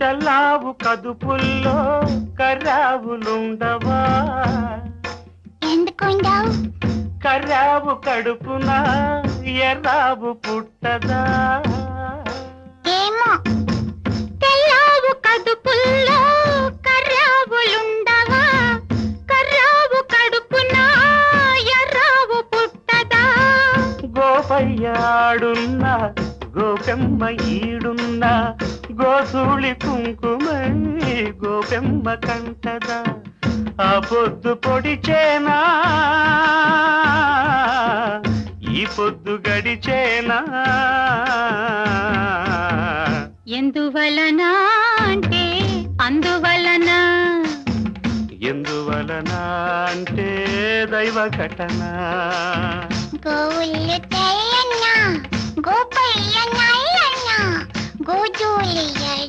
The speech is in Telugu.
తెల్లావు కదుపుల్లో కర్రావులుండవా? ఎందుకుండవు? కర్రావు కడుపున ఎర్రావు పుట్టదా? ఏమో? తెల్లావు కడుపుల్లో కర్రావులుండవా? కర్రావు కడుపున ఎర్రావు పుట్టదా? గోపయ్యాడున్న గోపెమ్మ ఈడున్న గోసూళి కుంకుమై గోపెమ్మ కంటదా ఆ పొద్దు పొడిచేనా ఈ పొద్దు గడిచేనా ఎందువలన అంటే అందువలన? ఎందువలన అంటే దైవ ఘటన? గోవులు తెల్లన్న